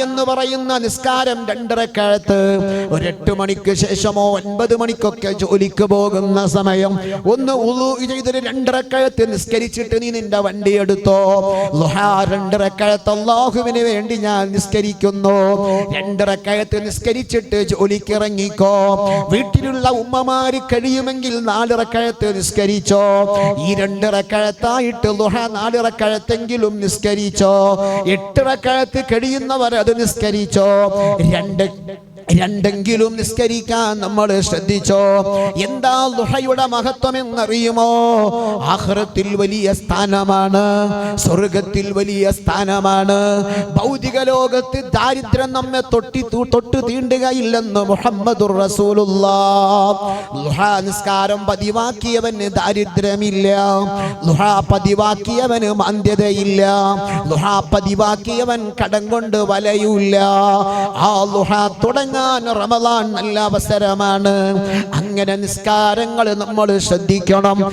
എന്ന് പറയുന്ന നിസ്കാരം രണ്ടരക്കാലത്ത് ഒരു എട്ട് മണിക്ക് ശേഷമോ ഒൻപത് മണിക്കൊക്കെ ജോലിക്ക് പോകുന്ന സമയം ഒന്ന് ഉളു ചെയ്തൊരു രണ്ടരക്കാലത്ത് നിസ്കരിച്ചിട്ട് നീ നിന്റെ വണ്ടി എടുത്തോ. ലുഹ രണ്ടരക്കാലത്ത് അള്ളാഹുവിന് വേണ്ടി ഞാൻ നിസ്കരിക്കുന്നു. രണ്ടരക്കാലത്ത് നിസ്കരിച്ചിട്ട് ജോലിക്ക് ഇറങ്ങിക്കോ. വീട്ടിലുള്ള ഉമ്മമാര് കഴിയുമെങ്കിൽ നാലിറക്കാലത്ത് നിസ്കരിച്ചോ. ഈ രണ്ടിറക്കഴത്തായിട്ട് ലുഹ നാലിറക്കാലത്തെങ്കിലും നിസ്കരിച്ചോ. എട്ടിറക്കഴത്ത് കഴിയുന്നവർ അത് നിസ്കരിച്ചോ? രണ്ട് രണ്ടെങ്കിലും നിസ്കരിക്കാൻ നമ്മൾ ശ്രദ്ധിച്ചോ? എന്താ ദുഹയുടെ മഹത്വം എന്നറിയുമോ? ആഹ്റത്തിൽ വലിയ സ്ഥാനമാണ് സ്വർഗത്തിൽ വലിയ സ്ഥാനമാണ്. ഭൗതിക ലോകത്ത് ദാരിദ്ര്യം നമ്മെ തൊട്ടി തൊട്ട് തീണ്ടുകയില്ലെന്ന് മുഹമ്മദ് നിസ്കാരം പതിവാക്കിയവന് ദാരിദ്ര്യമില്ല. ലുഹ പതിവാക്കിയവന് മാന്ദ്യതയില്ല. ലുഹ പതിവാക്കിയവൻ കടം കൊണ്ട് വലയൂല്ല ആ ലുഹ തുടങ്ങാൻ റമദാൻ നല്ല അവസരമാണ്. അങ്ങനെ നിസ്കാരങ്ങൾ നമ്മൾ ശ്രദ്ധിക്കണം.